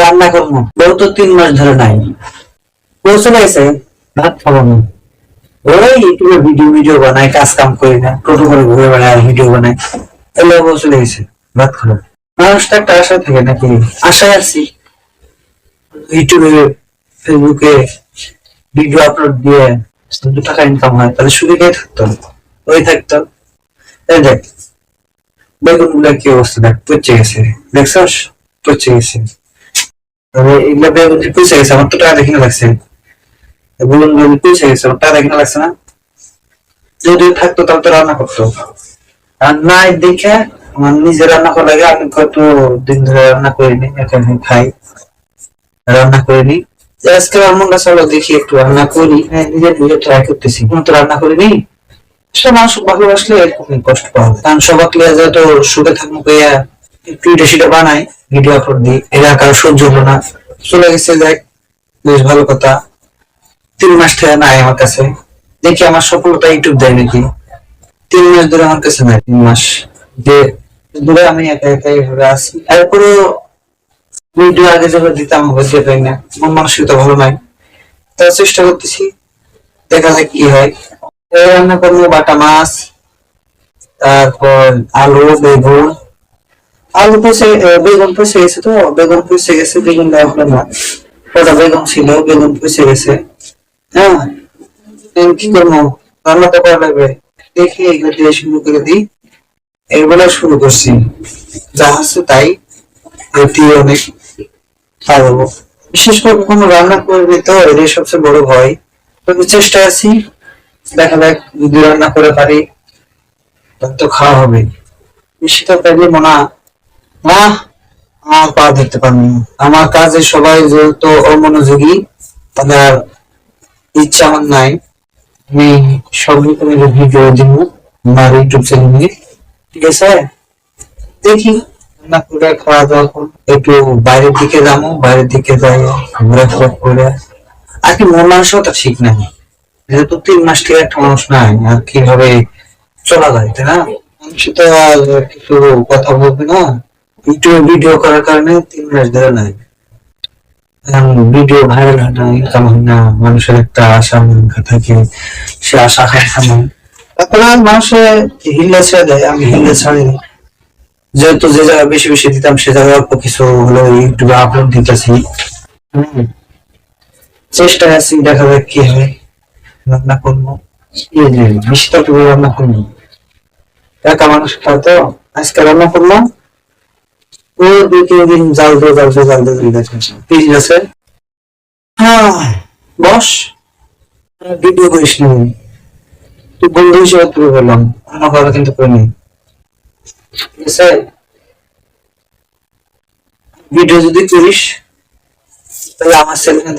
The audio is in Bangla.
রান্না করব। বউ তো তিন মাস ধরে নাই। বউ চলে গেছে, ভাত খাব না। ওই ইউটিউবে ভিডিও ভিডিও বানায় কাজ কাম করি না, টোটো করে ঘুরে বেড়ায় ভিডিও বানায়। এলে চলে ভাত খাব। মানুষটা একটা আশা থাকে নাকি? আশায় আসছি ইউটিউবে, ফেসবুকে ভিডিও আপলোড দিয়ে দু টাকা ইনকাম হয়, তাহলে সুবিধাই থাকতো। ওই থাকতো। এই দেখ বেগুনগুলা কি অবস্থা দেখ, পচে গেছে। দেখছস? পচে গেছে। রান্না করিনি আজকে দেখি একটু রান্না করি। হ্যাঁ, নিজের নিজে ট্রাই করতেছি। রান্না করিনি। সেটা মানুষ ভালোবাসলে এরকমই কষ্ট পাবে কারণ লিয়া তো সুখে থাকব এটা সেটা বানাই ভিডিও আপলোড দিই, এরা কারও সহ্য হলো না। চলে গেছে, যাই, বেশ ভালো কথা। তিন মাস থেকে নাই আমার কাছে। দেখি আমার সফলতা ইউটিউব দেয় নাকি। তিন মাস ধরে আমার কাছে নাই, তিন মাস। যে দূরে আমি একা একা এইভাবে আছি। এরপরে ভিডিও আগে যেগুলো দিতাম হতে পারি না। মন মানসিকতা ভালো নাই। তার চেষ্টা করতেছি, দেখা যাক কি হয়। রান্না করব, বাটা মাছ, তারপর আলু, বেগুন আলু পচে বেগুন পচে গেছে তো, বেগুন পচে গেছে, বেগুন দেওয়া হলো না। ওটা বেগুন ছিল, বেগুন পচে গেছে। হ্যাঁ? কি করব? রান্না তো করা লাগবে। দেখি, এগুলো দিয়ে শুরু করে দিই। এগুলো শুরু করছি। যা আছে তাই। এটি অনেক পারব বিশেষ করে কোনো রান্না করবি তো, এটাই সবচেয়ে বড় ভয়। তবে চেষ্টা আছি। দেখা যাক, যদি রান্না করে পারি তো খাওয়া হবে। বেশিটা পাইলে মনে না আমার পা ধরতে আমার কাজে সবাই যেহেতু অমনোযোগী আর ইচ্ছা আমার নাই। আমি ভিডিও দিব, আমার ইউটিউব ঠিক আছে? দেখি, রান্না করে খাওয়া দাওয়া। একটু বাইরের দিকে যাব, বাইরের দিকে যাই ঘোরাফেরা করে। আর কি, মন মানসিকতা ঠিক নাই। যেহেতু তিন মাস থেকে একটা মানুষ নাই, আর কীভাবে চলা যায়, তাই না? মানুষ তো কিছু কথা বলবে না। ইউটিউবে ভিডিও করার কারণে তিন মাস ধরে নাই। ভিডিও ভাইরাল হয় না ইনকাম হয় না মানুষের একটা আশা আকাঙ্ক্ষা থাকে সে আশা আকাঙ্ক্ষা নাই তারপরে মানুষে হিল্লে ছেড়ে দেয়? আমি হিল্লে ছাড়ি না। যেহেতু যে জায়গায় বেশি বেশি দিতাম সে জায়গায় অল্প কিছু হলো ইউটিউবে আপলোড দিতেছি। হুম। চেষ্টায় আছি দেখা যাক কি হয়। রান্না করব। বেশি তরকারি রান্না করব। একা মানুষ খায় তো আজকে রান্না করলাম। ও দুই তিন দিন জাল দিয়ে দিয়ে ঠিক আছে? হ্যাঁ বস। ভিডিও করিস নি। তুই বন্ধু হিসেবে তুই বললাম অন্য কথা কিন্তু করিনি ভিডিও যদি করিস, তাহলে আমার চ্যানেলে